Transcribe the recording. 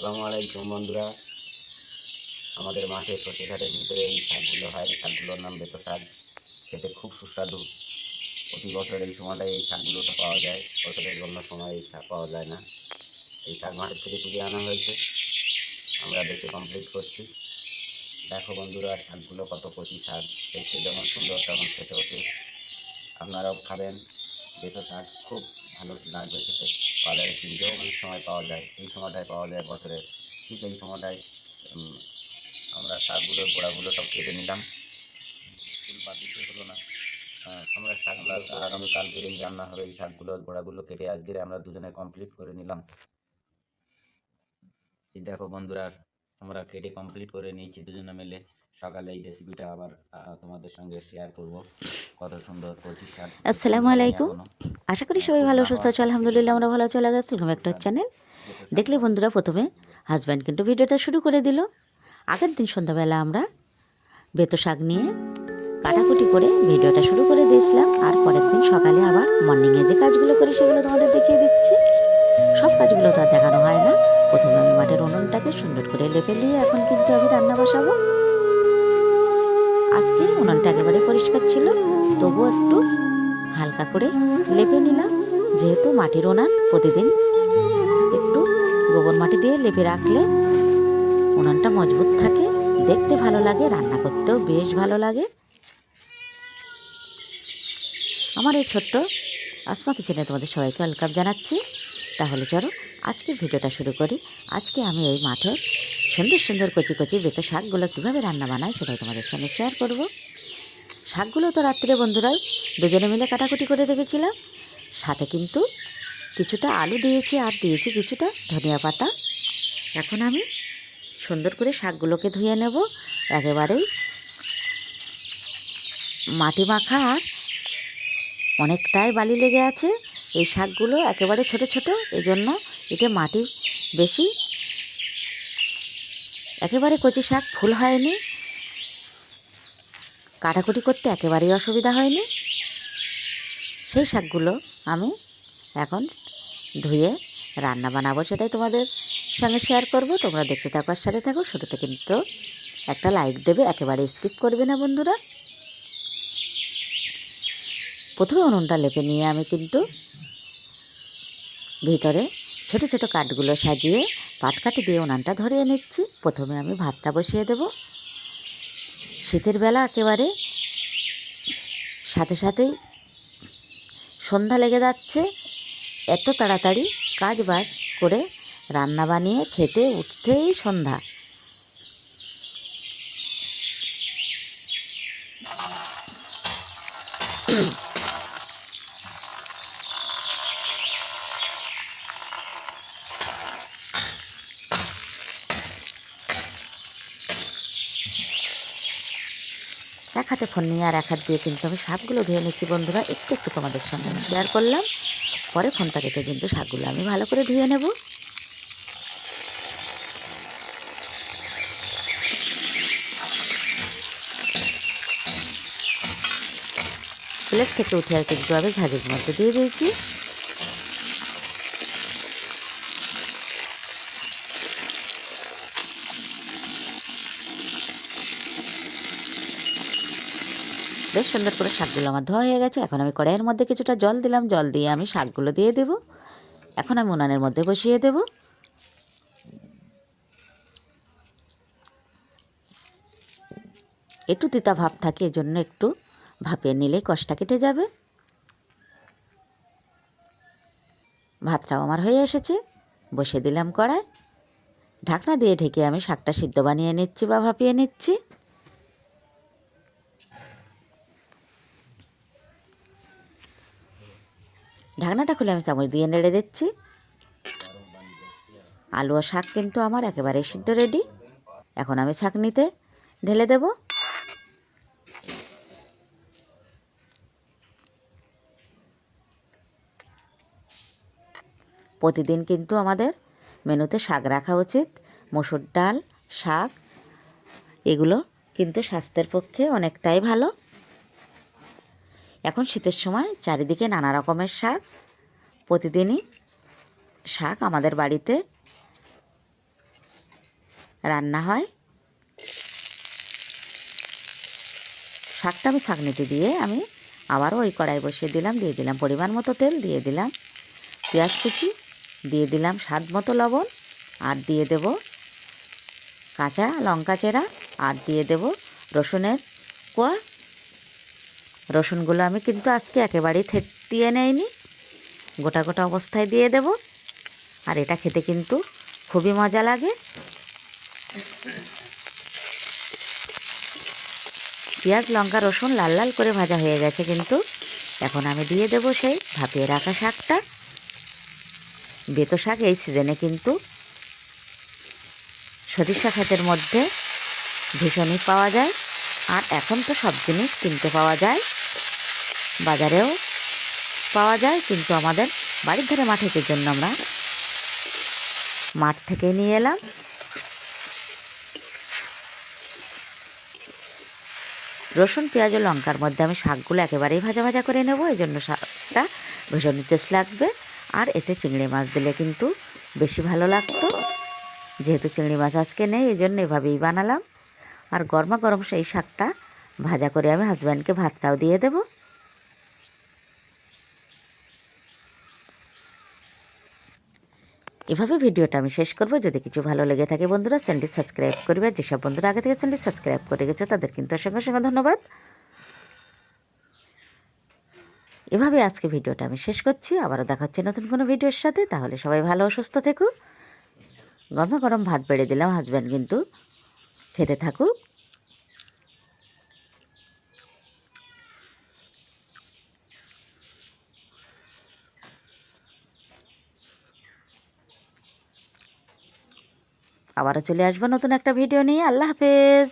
আসসালামু আলাইকুম বন্ধুরা। আমাদের মাঠে সর্ষে ঘাটের ভিতরে এই শাকগুলো হয়। এই শাকগুলোর নাম বেতো শাক। খেতে খুব সুস্বাদু। প্রতি বছরের এই সময়টায় এই শাকগুলোটা পাওয়া যায়। বছরের অন্য সময় এই শাক পাওয়া যায় না। এই শাক মাঠের থেকে তুলে আনা হয়েছে। আমরা দেখে কমপ্লিট করছি। দেখো বন্ধুরা, শাকগুলো কত কচি শাক। দেখতে যেমন সুন্দর, তেমন খেতে টেস্ট। আপনারাও খাবেন। বেতো শাক খুব ভালো লাগবে খেতে। বাজারে কিনতেও অনেক সময় পাওয়া যায় এই সময়টায় পাওয়া যায় বছরে ঠিক এই সময়টায় আমরা শাকগুলোর গোড়াগুলো সব কেটে নিলাম ফুল বাদ দিতে হলো না আমরা শাকগুলো আগামীকাল দিন রান্না হবে, এই শাকগুলোর গোড়াগুলো কেটে আজকে আমরা দুজনে কমপ্লিট করে নিলাম। দেখো বন্ধুরা, আমরা কেটে কমপ্লিট করে নিয়েছি দুজনে মিলে। সকালে এই রেসিপিটা আবার তোমাদের সঙ্গে শেয়ার করব। কত সুন্দর পঁচিশ আসসালামু আলাইকুম। আশা করি সবাই ভালো সুস্থ আছে। আলহামদুলিল্লাহ আমরা ভালো চলে গেছি এরকম একটা চ্যানেল। দেখলে বন্ধুরা প্রথমে হাজব্যান্ড কিন্তু ভিডিওটা শুরু করে দিল। আগের দিন সন্ধ্যাবেলা আমরা বেত শাক নিয়ে কাটাকুটি করে ভিডিওটা শুরু করে দিয়েছিলাম। আর পরের দিন সকালে আবার মর্নিংয়ে যে কাজগুলো করি সেগুলো তোমাদের দেখিয়ে দিচ্ছি। সব কাজগুলো তো আর দেখানো হয় না। প্রথমে আমি মাঠের উনুনটাকে সুন্দর করে লেপে নিয়ে এখন কিন্তু আমি রান্না বসাবো। আজকে উনানটা একেবারে পরিষ্কার ছিল। তবুও একটু হালকা করে লেপে নিলাম। যেহেতু মাটির উনান প্রতিদিন একটু গোবর মাটি দিয়ে লেপে রাখলে উনানটা মজবুত থাকে, দেখতে ভালো লাগে, রান্না করতেও বেশ ভালো লাগে। আমার এই ছোট্ট আসমা কিচেনে তোমাদের সবাইকে ওয়েলকাম জানাচ্ছি। তাহলে চলো আজকের ভিডিওটা শুরু করি। আজকে আমি এই মাঠের সুন্দর সুন্দর কচি কচি বেতো শাকগুলো কীভাবে রান্না বানায় সেটাই তোমাদের সঙ্গে শেয়ার করব। শাকগুলো তো রাত্রে বন্ধুরা দুজনে মিলে কাটাকুটি করে রেখেছিলাম। সাথে কিন্তু কিছুটা আলু দিয়েছি আর দিয়েছি কিছুটা ধনিয়া পাতা। এখন আমি সুন্দর করে শাকগুলোকে ধুয়ে নেব। একেবারেই মাটি মাখা আর অনেকটাই বালি লেগে আছে। এই শাকগুলো একেবারে ছোট ছোট এই জন্য এতে মাটি বেশি একেবারে কচি শাক ফুল হয়নি। কাটাকুটি করতে একেবারেই অসুবিধা হয়নি। সেই শাকগুলো আমি এখন ধুয়ে রান্না বানাবো সেটাই তোমাদের সঙ্গে শেয়ার করব। তোমরা দেখতে থাকো আর সাথে থাকো। শুরুতে কিন্তু একটা লাইক দেবে, একেবারে স্কিপ করবে না বন্ধুরা। প্রথমে উনুনটা লেপে নিয়ে আমি কিন্তু ভিতরে ছোট ছোট কাঠগুলো সাজিয়ে পাটকাঠি দিয়ে উনানটা ধরিয়ে নিচ্ছি। প্রথমে আমি ভাতটা বসিয়ে দেব। শীতের বেলা একেবারে সাথে সাথেই সন্ধ্যা লেগে যাচ্ছে। এত তাড়াতাড়ি কাজ বাজ করে রান্না বানিয়ে খেতে উঠতেই সন্ধ্যা। এক হাতে ফোন নিয়ে আর এক হাত দিয়ে কিন্তু আমি শাকগুলো ধুয়ে নিচ্ছি বন্ধুরা, একটু একটু তোমাদের সঙ্গে আমি শেয়ার করলাম। পরে ফোনটা রেখে কিন্তু শাকগুলো আমি ভালো করে ধুয়ে নেব। প্লেট থেকে উঠে আর কিন্তু আমি ঝাঁঝের মধ্যে দিয়ে দিয়েছি। বেশ সুন্দর করে শাকগুলো আমার ধোয়া হয়ে গেছে। এখন আমি কড়াইয়ের মধ্যে কিছুটা জল দিলাম। জল দিয়ে আমি শাকগুলো দিয়ে দেব। এখন আমি উনানের মধ্যে বসিয়ে দেব। একটু তিতা ভাব থাকে, এজন্য একটু ভাপিয়ে নিলেই কষটা কেটে যাবে। ভাতটাও আমার হয়ে এসেছে। বসে দিলাম কড়াই। ঢাকনা দিয়ে ঢেকে আমি শাকটা সিদ্ধ বানিয়ে নিচ্ছি বা ভাপিয়ে নিচ্ছি। ঢাকনাটা খুলে আমি চামচ দিয়ে নেড়ে দিচ্ছি। আলু আর শাক কিন্তু আমার একেবারে সিদ্ধ রেডি। এখন আমি ছাঁকনিতে ঢেলে দেব। প্রতিদিন কিন্তু আমাদের মেনুতে শাক রাখা উচিত। মসুর ডাল, শাক, এগুলো কিন্তু স্বাস্থ্যের পক্ষে অনেকটাই ভালো। এখন শীতের সময় চারিদিকে নানা রকমের শাক, প্রতিদিনই শাক আমাদের বাড়িতে রান্না হয়। শাকটা আমি ছাঁকনিতে দিয়ে আমি আবারও ওই কড়াই বসিয়ে দিলাম, দিয়ে দিলাম পরিমাণ মতো তেল, দিয়ে দিলাম পেঁয়াজ কুচি, দিয়ে দিলাম স্বাদ মতো লবণ, আর দিয়ে দেব কাঁচা লঙ্কা চেরা, আর দিয়ে দেব রসুনের কোয়া রসুনগুলো আমি কিন্তু আজকে একেবারেই থেতিয়ে নেইনি। গোটা গোটা অবস্থায় দিয়ে দেব। আর এটা খেতে কিন্তু খুবই মজা লাগে। পেঁয়াজ, লঙ্কা, রসুন লাল লাল করে ভাজা হয়ে গেছে কিন্তু। এখন আমি দিয়ে দেব সেই ভাপিয়ে রাখা শাকটা। বেতো শাক এই সিজনে কিন্তু সরিষা ক্ষেতের মধ্যে ভীষণই পাওয়া যায়। আর এখন তো সব জিনিস কিনতে পাওয়া যায়। বাজারেও পাওয়া যায়, কিন্তু আমাদের বাড়ির ধারে মাঠের জন্য আমরা মাঠ থেকে নিয়ে এলাম। রসুন, পেঁয়াজ ও লঙ্কার মধ্যে আমি শাকগুলো একেবারেই ভাজা ভাজা করে নেব, এই জন্য শাকটা ভীষণ টেস্ট লাগবে। আর এতে চিংড়ি মাছ দিলে কিন্তু বেশি ভালো লাগতো। যেহেতু চিংড়ি মাছ আজকে নেই, এই জন্য এভাবেই বানালাম। আর গরমা গরম সেই শাকটা ভাজা করে আমি হাজব্যান্ডকে ভাতটাও দিয়ে দেব। এভাবে ভিডিওটা আমি শেষ করব। যদি কিছু ভালো লেগে থাকে বন্ধুরা, চ্যানেলটি সাবস্ক্রাইব করবে। আর যেসব বন্ধুরা আগে থেকে চ্যানেলটি সাবস্ক্রাইব করে গেছে, তাদের কিন্তু সঙ্গে সঙ্গে ধন্যবাদ। এভাবে আজকে ভিডিওটা আমি শেষ করছি। আবারও দেখা হচ্ছে নতুন কোনো ভিডিওর সাথে। তাহলে সবাই ভালো, সুস্থ থেকো। গরমা গরম ভাত বেড়ে দিলাম হাজব্যান্ড কিন্তু খেতে থাকুক। আবারও চলে আসব নতুন একটা ভিডিও নিয়ে। আল্লাহ হাফেজ।